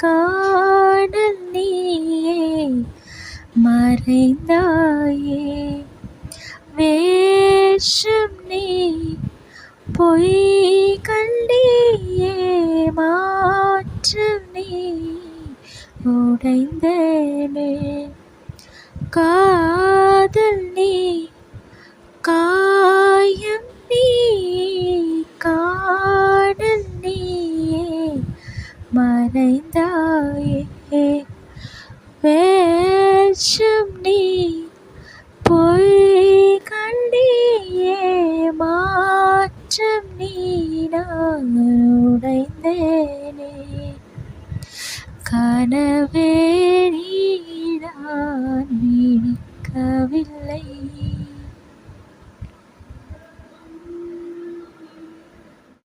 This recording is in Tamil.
காணல் நீயே மறைந்தாயே. வேஷம் நீ பொய் கண்டியே மாற்றம் நீ உடைந்தமே காதல் நீ மறைந்தாயே. வேஷம் நீ பொய் கண்டியே மாற்றம் நீ நான் உடைந்தேனே கனவே நீ நான் விழிக்கவில்லை